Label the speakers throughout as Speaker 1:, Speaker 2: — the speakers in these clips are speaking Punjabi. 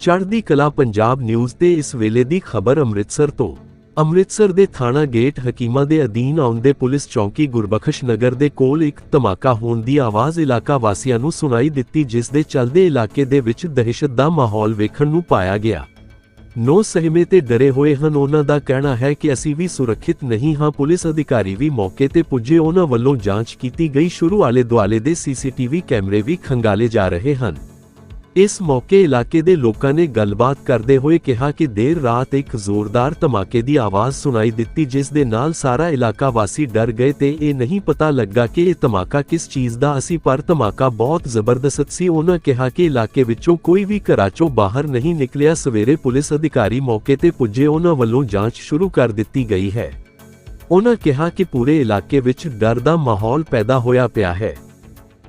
Speaker 1: ਚੜ੍ਹਦੀ ਕਲਾ ਪੰਜਾਬ ਨਿਊਜ਼ ਤੇ ਇਸ ਵੇਲੇ ਦੀ ਖਬਰ ਅੰਮ੍ਰਿਤਸਰ ਤੋਂ। ਅੰਮ੍ਰਿਤਸਰ ਦੇ ਥਾਣਾ ਗੇਟ ਹਕੀਮਾ ਦੇ ਅਧੀਨ ਆਉਂਦੇ ਪੁਲਿਸ ਚੌਂਕੀ ਗੁਰਬਖਸ਼ ਨਗਰ ਦੇ ਕੋਲ ਇੱਕ ਧਮਾਕਾ ਹੋਣ ਦੀ ਆਵਾਜ਼ ਇਲਾਕਾ ਵਾਸੀਆਂ ਨੂੰ ਸੁਣਾਈ ਦਿੱਤੀ, ਜਿਸ ਦੇ ਚੱਲਦੇ ਇਲਾਕੇ ਦੇ ਵਿੱਚ ਦਹਿਸ਼ਤ ਦਾ ਮਾਹੌਲ ਵੇਖਣ ਨੂੰ ਪਾਇਆ ਗਿਆ। ਨੋ ਸਹਿਮੇ ਤੇ ਡਰੇ ਹੋਏ ਹਨ। ਉਹਨਾਂ ਦਾ ਕਹਿਣਾ ਹੈ ਕਿ ਅਸੀਂ ਵੀ ਸੁਰੱਖਿਅਤ ਨਹੀਂ ਹਾਂ। ਪੁਲਿਸ ਅਧਿਕਾਰੀ ਵੀ ਮੌਕੇ ਤੇ ਪੁੱਜੇ। ਉਹਨਾਂ ਵੱਲੋਂ ਜਾਂਚ ਕੀਤੀ ਗਈ। ਸ਼ੁਰੂ ਆਲੇ ਦੁਆਲੇ ਦੇ ਸੀਸੀਟੀਵੀ ਕੈਮਰੇ ਵੀ ਖੰਗਾਲੇ ਜਾ ਰਹੇ ਹਨ। ਇਸ ਮੌਕੇ ਇਲਾਕੇ ਦੇ ਲੋਕਾਂ ਨੇ ਗੱਲਬਾਤ ਕਰਦੇ ਹੋਏ ਕਿਹਾ ਕਿ ਦੇਰ ਰਾਤ ਇੱਕ ਜ਼ੋਰਦਾਰ ਧਮਾਕੇ ਦੀ ਆਵਾਜ਼ ਸੁਣਾਈ ਦਿੱਤੀ, ਜਿਸ ਦੇ ਨਾਲ ਸਾਰਾ ਇਲਾਕਾ ਵਾਸੀ ਡਰ ਗਏ ਤੇ ਇਹ ਨਹੀਂ ਪਤਾ ਲੱਗਾ ਕਿ ਇਹ ਧਮਾਕਾ ਕਿਸ ਚੀਜ਼ ਦਾ ਅਸੀਂ ਪਰ ਧਮਾਕਾ ਬਹੁਤ ਜ਼ਬਰਦਸਤ ਸੀ। ਉਹਨਾਂ ਕਿਹਾ ਕਿ ਇਲਾਕੇ ਵਿੱਚੋਂ ਕੋਈ ਵੀ ਘਰਾਂ ਚੋਂ ਬਾਹਰ ਨਹੀਂ ਨਿਕਲਿਆ। ਸਵੇਰੇ ਪੁਲਿਸ ਅਧਿਕਾਰੀ ਮੌਕੇ ਤੇ ਪੁੱਜੇ। ਉਹਨਾਂ ਵੱਲੋਂ ਜਾਂਚ ਸ਼ੁਰੂ ਕਰ ਦਿੱਤੀ ਗਈ ਹੈ। ਉਹਨਾਂ ਕਿਹਾ ਕਿ ਪੂਰੇ ਇਲਾਕੇ ਵਿੱਚ ਡਰ ਦਾ ਮਾਹੌਲ ਪੈਦਾ ਹੋਇਆ ਪਿਆ ਹੈ।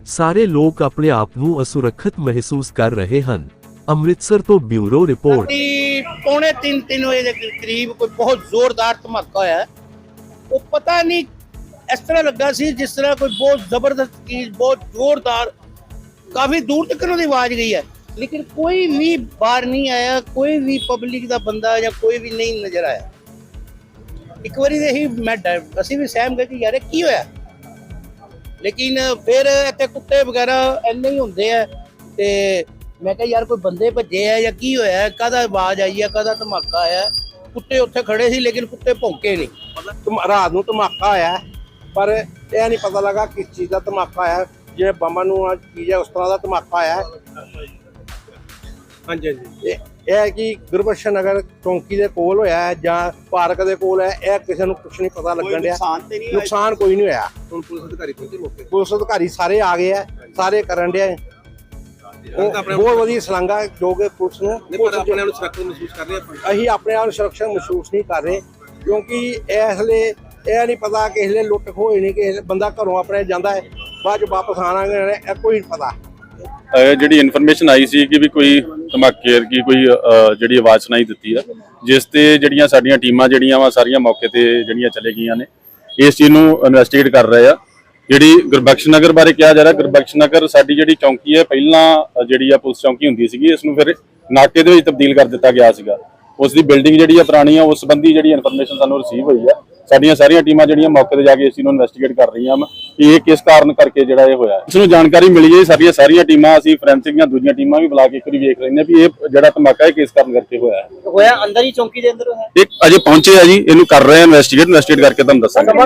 Speaker 1: ਸਾਰੇ ਲੋਕ ਆਪਣੇ ਆਪ ਨੂੰ ਅਸੁਰੱਖਿਅਤ ਮਹਿਸੂਸ ਕਰ ਰਹੇ ਹਨ। ਅੰਮ੍ਰਿਤਸਰ ਤੋਂ ਬਿਊਰੋ ਰਿਪੋਰਟ।
Speaker 2: ਰਾਤੀ ਪੌਣੇ 3 3 ਵਜੇ ਦੇ ਕਰੀਬ ਕੋਈ ਬਹੁਤ ਜ਼ੋਰਦਾਰ ਧਮਾਕਾ ਹੋਇਆ। ਉਹ ਪਤਾ ਨਹੀਂ ਇਸ ਤਰ੍ਹਾਂ ਲੱਗਾ ਸੀ ਜਿਸ ਤਰ੍ਹਾਂ ਕੋਈ ਬਹੁਤ ਜ਼ਬਰਦਸਤ ਚੀਜ਼, ਬਹੁਤ ਜ਼ੋਰਦਾਰ, ਕਾਫੀ ਦੂਰ ਤੱਕ ਉਹਦੀ ਆਵਾਜ਼ ਗਈ ਹੈ। ਲੇਕਿਨ ਕੋਈ ਵੀ ਬਾਹਰ ਨਹੀਂ ਆਇਆ, ਕੋਈ ਵੀ ਪਬਲਿਕ ਦਾ ਬੰਦਾ ਜਾਂ ਕੋਈ ਵੀ ਨਹੀਂ ਨਜ਼ਰ ਆਇਆ। ਇੱਕ ਵਾਰੀ ਦੇ ਮੈਂ ਡਰ- ਅਸੀਂ ਵੀ ਸਹਿਮ ਗਏ ਕਿ ਯਾਰ ਇਹ ਕੀ ਹੋਇਆ? ਲੇਕਿਨ ਫਿਰ ਇੱਥੇ ਕੁੱਤੇ ਵਗੈਰਾ ਇੰਨੇ ਹੀ ਹੁੰਦੇ ਆ ਤੇ ਮੈਂ ਕਿਹਾ ਯਾਰ ਕੋਈ ਬੰਦੇ ਭੱਜੇ ਆ ਜਾਂ ਕੀ ਹੋਇਆ ਕਾਹਦਾ ਆਵਾਜ਼ ਆਈ ਆ ਕਾਹਦਾ ਧਮਾਕਾ ਆਇਆ ਕੁੱਤੇ ਉੱਥੇ ਖੜੇ ਸੀ ਲੇਕਿਨ ਕੁੱਤੇ ਭੌਂਕੇ ਨਹੀਂ
Speaker 3: ਰਾਤ ਨੂੰ ਧਮਾਕਾ ਆਇਆ ਪਰ ਇਹ ਨਹੀਂ ਪਤਾ ਲੱਗਾ ਕਿਸ ਚੀਜ਼ ਦਾ ਧਮਾਕਾ ਆਇਆ। ਜਿਵੇਂ ਬੰਬਾਂ ਨੂੰ ਆ ਚੀਜ਼ ਹੈ ਉਸ ਤਰ੍ਹਾਂ ਦਾ ਧਮਾਕਾ ਆਇਆ।
Speaker 4: ਹਾਂਜੀ ਹਾਂਜੀ
Speaker 3: ਇਹ ਹੈ ਕਿ ਗੁਰਬਖਸ਼ ਨਗਰ ਚੌਂਕੀ ਦੇ ਕੋਲ ਹੋਇਆ ਹੈ ਜਾਂ ਪਾਰਕ ਦੇ ਕੋਲ ਹੈ ਇਹ ਕਿਸੇ ਨੂੰ ਕੁਝ ਨਹੀਂ ਪਤਾ ਲੱਗਣ ਡਿਆ।
Speaker 2: ਤੇ
Speaker 3: ਨੁਕਸਾਨ ਕੋਈ ਨਹੀਂ ਹੋਇਆ।
Speaker 4: ਹੁਣ ਪੁਲਿਸ ਅਧਿਕਾਰੀ ਪਹੁੰਚੇ ਮੌਕੇ ਤੇ।
Speaker 3: ਪੁਲਿਸ ਅਧਿਕਾਰੀ ਸਾਰੇ ਆ ਗਏ ਆ ਸਾਰੇ ਕਰਨ ਡਿਆ ਬਹੁਤ ਵਧੀਆ ਸਲਾਂਗਾ ਜੋ ਕਿ ਪੁਲਿਸ ਨੂੰ
Speaker 4: ਪਰ ਆਪਣੇ ਆਪ ਨੂੰ ਸੁਰੱਖਿਅਤ ਮਹਿਸੂਸ ਕਰ ਰਹੇ ਆਪਾਂ।
Speaker 3: ਅਸੀਂ ਆਪਣੇ ਆਪ ਨੂੰ ਸੁਰੱਖਿਆ ਮਹਿਸੂਸ ਨਹੀਂ ਕਰ ਰਹੇ ਕਿਉਂਕਿ ਇਸ ਲਈ ਇਹ ਨਹੀਂ ਪਤਾ ਕਿ ਇਸ ਲਈ ਲੁੱਟ ਖੋਏ ਨਹੀਂ ਕਿ ਬੰਦਾ ਘਰੋਂ ਆਪਣੇ ਜਾਂਦਾ ਹੈ ਬਾਅਦ ਚ ਵਾਪਸ ਆਣਾਗੇ ਇਹ ਕੋਈ ਨਹੀਂ ਪਤਾ।
Speaker 5: ਜਿਹੜੀ ਇਨਫੋਰਮੇਸ਼ਨ ਆਈ ਸੀ ਕਿ ਵੀ ਕੋਈ ਧਮਾਕੇ ਕੀ ਕੋਈ ਅਹ, ਜਿਹੜੀ ਆਵਾਜ਼ ਸੁਣਾਈ ਦਿੱਤੀ ਆ ਜਿਸ ਤੇ ਜਿਹੜੀਆਂ ਸਾਡੀਆਂ ਟੀਮਾਂ ਜਿਹੜੀਆਂ ਵਾ ਸਾਰੀਆਂ ਮੌਕੇ ਤੇ ਜਿਹੜੀਆਂ ਚਲੇ ਗਈਆਂ ਨੇ ਇਸ ਚੀਜ਼ ਨੂੰ ਇਨਵੈਸਟੀਗੇਟ ਕਰ ਰਹੇ ਆ। ਜਿਹੜੀ ਗੁਰਬਖਸ਼ ਨਗਰ ਬਾਰੇ ਕਿਹਾ ਜਾ ਰਿਹਾ ਗੁਰਬਖਸ਼ ਨਗਰ ਸਾਡੀ ਜਿਹੜੀ ਚੌਂਕੀ ਹੈ ਪਹਿਲਾਂ ਅਹ, ਜਿਹੜੀ ਆ ਪੁਲਿਸ ਚੌਂਕੀ ਹੁੰਦੀ ਸੀਗੀ ਇਸ ਨੂੰ ਫਿਰ ਨਾਕੇ ਦੇ ਵਿੱਚ ਤਬਦੀਲ ਕਰ ਦਿੱਤਾ ਗਿਆ ਸੀਗਾ। ਉਸ ਦੀ ਬਿਲਡਿੰਗ ਜਿਹੜੀ ਆ ਪੁਰਾਣੀ ਆ ਉਸ ਸੰਬੰਧੀ ਜਿਹੜੀ ਇਨਫੋਰਮੇਸ਼ਨ ਸਾਨੂੰ ਰਿਸੀਵ ਹੋਈ ਆ ਸਾਡੀਆਂ ਸਾਰੀਆਂ ਟੀਮਾਂ ਜਿਹੜੀਆਂ ਮੌਕੇ ਤੇ ਜਾ ਕੇ ਇਸ ਨੂੰ ਇਨਵੈਸਟੀਗੇਟ ਕਰ ਰਹੀਆਂ ਵਾ ਕਿ ਇਹ ਕਿਸ ਕਾਰਨ ਕਰਕੇ ਜਿਹੜਾ ਇਹ ਹੋਇਆ ਇਸ ਨੂੰ ਜਾਣਕਾਰੀ ਮਿਲੀ ਹੈ ਸਾਡੀਆਂ ਸਾਰੀਆਂ ਟੀਮਾਂ ਅਸੀਂ ਫੋਰੈਂਸਿਕ ਦੀਆਂ ਦੂਜੀਆਂ ਟੀਮਾਂ ਵੀ ਬੁਲਾ ਕੇ ਇੱਕ ਵਾਰੀ ਵੇਖ ਰਹੇ ਨੇ ਵੀ ਇਹ ਜਿਹੜਾ ਧਮਾਕਾ ਹੈ ਕਿਸ ਕਾਰਨ ਕਰਕੇ ਹੋਇਆ ਹੈ।
Speaker 2: ਹੋਇਆ ਅੰਦਰ ਹੀ ਚੌਂਕੀ ਦੇ ਅੰਦਰ ਹੋਇਆ
Speaker 5: ਇਹ ਅਜੇ ਪਹੁੰਚੇ ਆ ਜੀ ਇਹਨੂੰ ਕਰ ਰਹੇ ਆ ਇਨਵੈਸਟੀਗੇਟ ਇਨਵੈਸਟੀਗੇਟ ਕਰਕੇ ਤੁਹਾਨੂੰ ਦੱਸਾਂਗੇ।